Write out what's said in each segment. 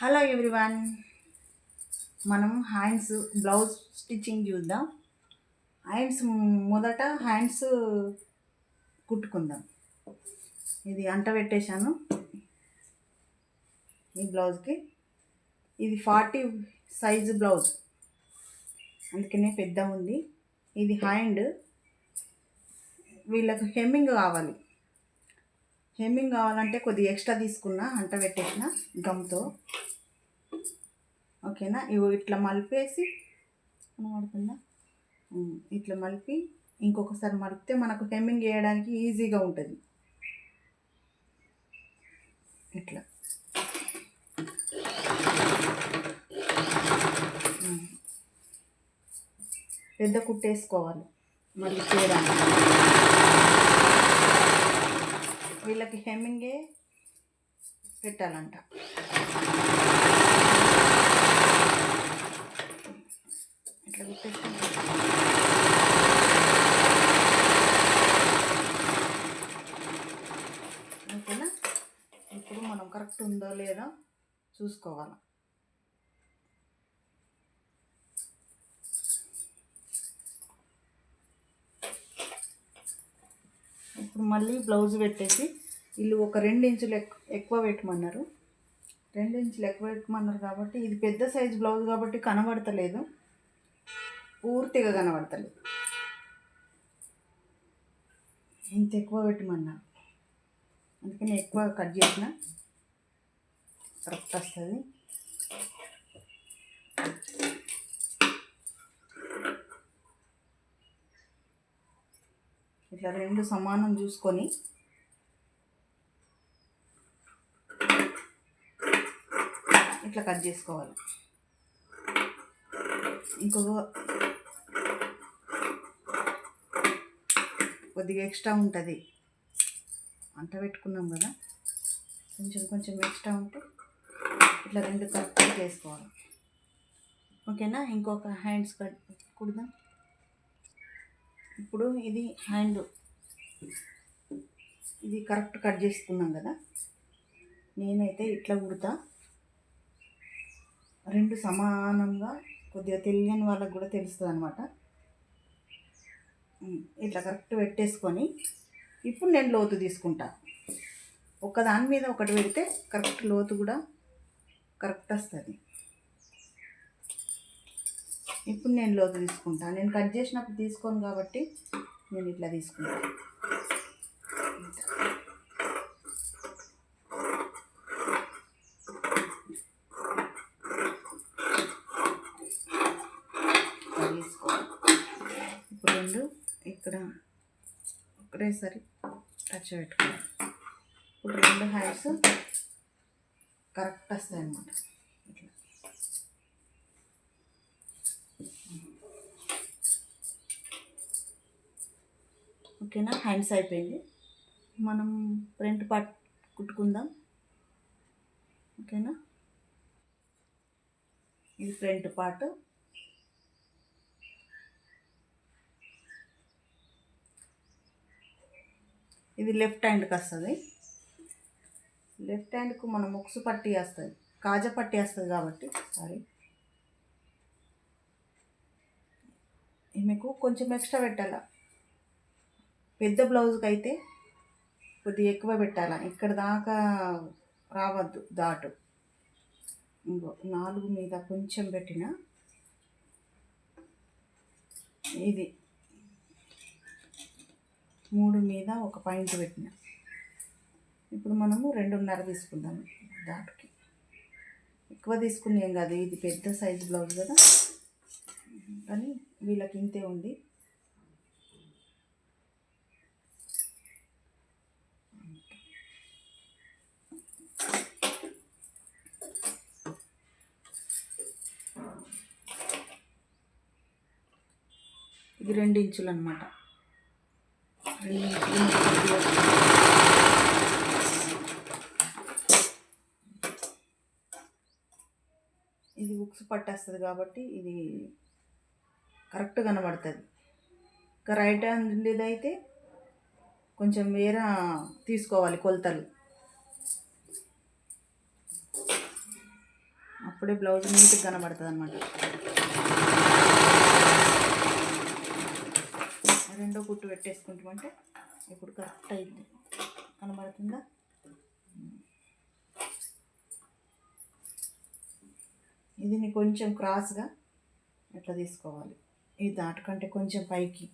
Hello everyone మనం hands blouse stitching చూద్దాం. Hands మొదట హ్యాండ్స్ కుట్టుకుందాం. ఇది అంట పెట్టేశాను. ఈ బ్లౌజ్కి ఇది ఫార్టీ సైజు బ్లౌజ్ అందుకనే పెద్ద ఉంది ఇది హ్యాండ్ వీళ్ళకి హెమ్మింగ్ కావాలి. హెమ్మింగ్ కావాలంటే కొద్దిగా ఎక్స్ట్రా తీసుకున్నా అంట పెట్టేసిన గమ్తో. ఓకేనా? ఇవి ఇట్లా మలిపేసి కనబడుతుందా? ఇట్లా మలిపి ఇంకొకసారి మలిపితే మనకు హెమ్మింగ్ చేయడానికి ఈజీగా ఉంటుంది. ఇట్లా. పెద్ద కుట్టేసుకోవాలి మళ్ళీ చేయడానికి. వీళ్ళకి హెమ్మింగే పెట్టాలంట. ఇట్లా పెట్టేసుకుంటే ఓకేనా ఇప్పుడు మనం కరెక్ట్ ఉందో లేదో చూసుకోవాలి. ఇప్పుడు మళ్ళీ బ్లౌజ్ పెట్టేసి వీళ్ళు ఒక రెండు ఇంచులు ఎక్- ఎక్కువ పెట్టమన్నారు. రెండు ఇంచులు ఎక్కువ పెట్టమన్నారు కాబట్టి ఇది పెద్ద సైజ్ బ్లౌజ్ కాబట్టి కనబడతలేదు. పూర్తిగా కనబడతలేదు. ఇంత ఎక్కువ పెట్టమన్నారు అందుకని ఎక్కువ కట్ చేసిన. కరెక్ట్ వస్తుంది. ఇట్లా రెండు సమానం చూసుకొని. ఇట్లా కట్ చేసుకోవాలి. ఇంకొక కొద్దిగా ఎక్స్ట్రా ఉంటుంది. అంట పెట్టుకున్నాం కదా. కొంచెం కొంచెం ఎక్స్ట్రా ఉంటే ఇట్లా రెండు కట్ చేసుకోవాలి. ఓకేనా? ఇంకొక హ్యాండ్స్ కట్ కుడదాం. ఇప్పుడు ఇది హ్యాండ్ ఇది కరెక్ట్ కట్ చేసుకున్నాం కదా. నేనైతే ఇట్లా కుడతా. రెండు సమానంగా కొద్దిగా తెలియని వాళ్ళకి కూడా తెలుస్తుంది అనమాట ఇట్లా కరెక్ట్ పెట్టేసుకొని ఇప్పుడు నేను లోతు తీసుకుంటా. ఒకదాని మీద ఒకటి పెడితే కరెక్ట్ లోతు కూడా కరెక్ట్ వస్తుంది. ఇప్పుడు నేను లోతు తీసుకుంటా. నేను కట్ చేసినప్పుడు తీసుకోను కాబట్టి నేను ఇట్లా తీసుకుంటాను ఇప్పుడు రెండు ఇక్కడ ఒకటేసారి టచ్ పెట్టుకోవాలి. ఇప్పుడు రెండు హ్యాండ్స్ కరెక్ట్ వస్తాయి అన్నమాట ఓకేనా? హ్యాండ్స్ అయిపోయింది. మనం ఫ్రంట్ పార్ట్ కుట్టుకుందాం. ఓకేనా? ఇది ఫ్రంట్ పార్ట్. ఇది లెఫ్ట్ హ్యాండ్కి వస్తుంది. లెఫ్ట్ హ్యాండ్కు మనం ముక్సు పట్టి వస్తుంది. కాజా పట్టి వస్తుంది కాబట్టి సారీ మీకు కొంచెం ఎక్స్ట్రా పెట్టాలా? పెద్ద బ్లౌజ్కి అయితే కొద్దిగా ఎక్కువ పెట్టాల. ఇక్కడ దాకా రావద్దు దాటు ఇంకో నాలుగు మీద కొంచెం పెట్టిన ఇది మూడు మీద ఒక పాయింట్ పెట్టిన. ఇప్పుడు మనము రెండున్నర తీసుకుందాం దాటుకి ఎక్కువ తీసుకునేం ఏం కాదు ఇది పెద్ద సైజ్ బ్లౌజ్ కదా. కానీ వీళ్ళకి ఇంతే ఉంది. ఇది రెండు ఇంచులు అనమాట ఇది ఉక్స్ పట్టేస్తుంది కాబట్టి ఇది కరెక్ట్ కనబడుతుంది. ఇంకా రైట్ హ్యాండ్ అయితే కొంచెం వేరే తీసుకోవాలి కొలతలు. అప్పుడే బ్లౌజ్ నీట్గా కనబడుతుంది అనమాట రెండో కుట్టు పెట్టేసుకుంటామంటే ఇప్పుడు కరెక్ట్ అయింది. కనబడుతుందా? ఇది కొంచెం క్రాస్గా ఇట్లా తీసుకోవాలి? ఇది దాటుకంటే కొంచెం పైకి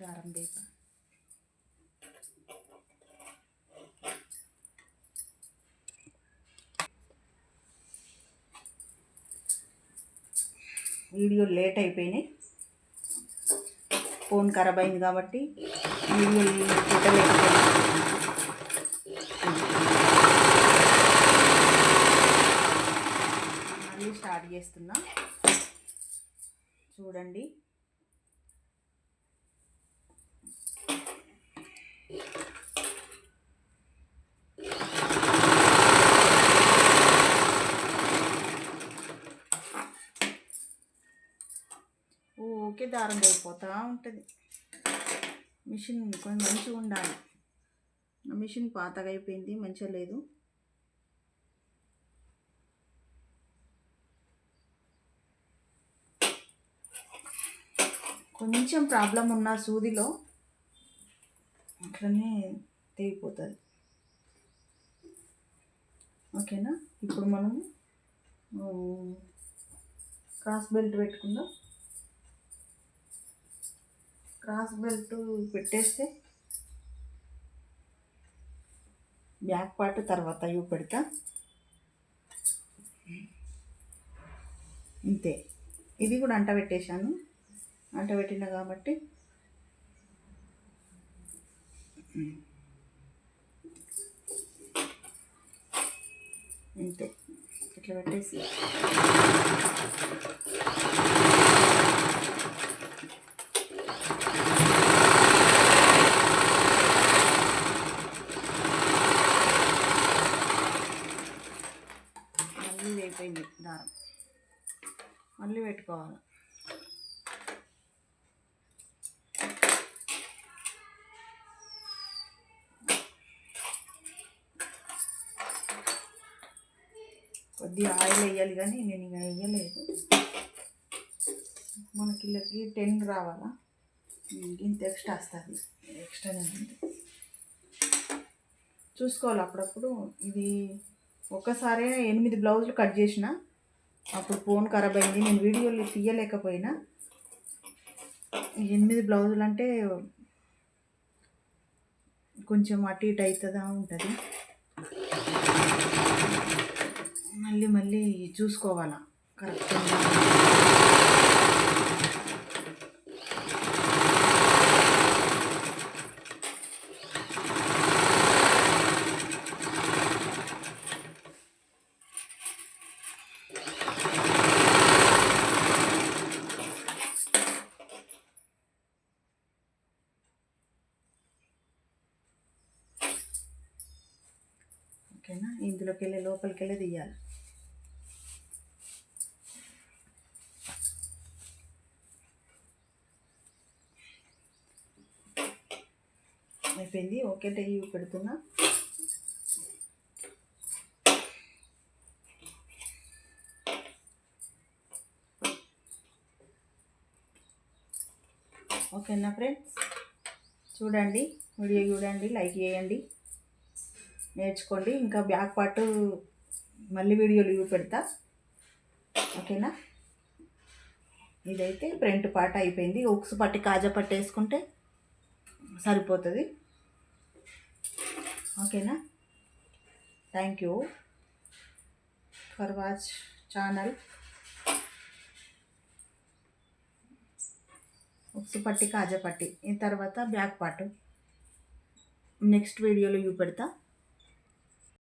దారం దీప వీడియో లేట్ అయిపోయినాయి. ఫోన్ ఖరాబ్ అయింది కాబట్టి వీడియో మళ్ళీ స్టార్ట్ చేస్తున్నా. చూడండి. ఊకే దారం అయిపోతూ ఉంటుంది. మిషన్ కొంచెం మంచిగా ఉండాలి. ఆ మిషన్ పాతగా అయిపోయింది మంచిగా లేదు. కొంచెం ప్రాబ్లం ఉన్న సూదిలో అట్లనే తెగిపోతుంది ఓకేనా? ఇప్పుడు మనము క్రాస్ బెల్ట్ పెట్టుకుందాం. క్రాస్ బెల్ట్ పెట్టేస్తే బ్యాక్ పార్ట్ తర్వాత ఇవి పెడతా. ఇంతే. ఇది కూడా అంట పెట్టేశాను. అంట పెట్టిన కాబట్టి. ఇంతే. ఇట్లా పెట్టేసి మళ్ళీ వేయిపోయింది దారం మళ్ళీ పెట్టుకోవాలి కొద్దిగా ఆయిల్ వేయాలి కానీ నేను ఇంకా వేయలేదు. మనకి ఇళ్ళకి టెన్ రావాలా? ఇంత ఎక్స్ట్రా వస్తుంది. ఎక్స్ట్రానే ఉంది చూసుకోవాలి అప్పుడప్పుడు. ఇది ఒక్కసారే ఎనిమిది బ్లౌజులు కట్ చేసిన. అప్పుడు ఫోన్ ఖరాబ్ అయింది. నేను వీడియోలు తీయలేకపోయినా. ఎనిమిది బ్లౌజులు అంటే కొంచెం అటు ఇటు అవుతుందా ఉంటుంది? మళ్ళీ మళ్ళీ చూసుకోవాలా? కరెక్ట్గా ఓకేనా? ఇందులోకి వెళ్ళి లోపలికి వెళ్ళి తీయాలి. అయిపోయింది. ఓకే ఇవి పెడుతున్నా. ఓకేనా ఫ్రెండ్స్? చూడండి వీడియో చూడండి లైక్ చేయండి నేర్చుకోండి. ఇంకా బ్యాక్ పార్ట్ మళ్ళీ వీడియోలు ఇవి పెడతా. ఓకేనా? ఇదైతే ఫ్రంట్ పార్ట్ అయిపోయింది. ఉక్స్ పట్టి కాజా పట్టు వేసుకుంటే సరిపోతుంది. ఓకేనా? Thank you. For watch channel. ఉక్స్ పట్టి కాజా పట్టి. ఈ తర్వాత బ్యాక్ పార్ట్. నెక్స్ట్ వీడియోలో చూపెడతా. పెడతా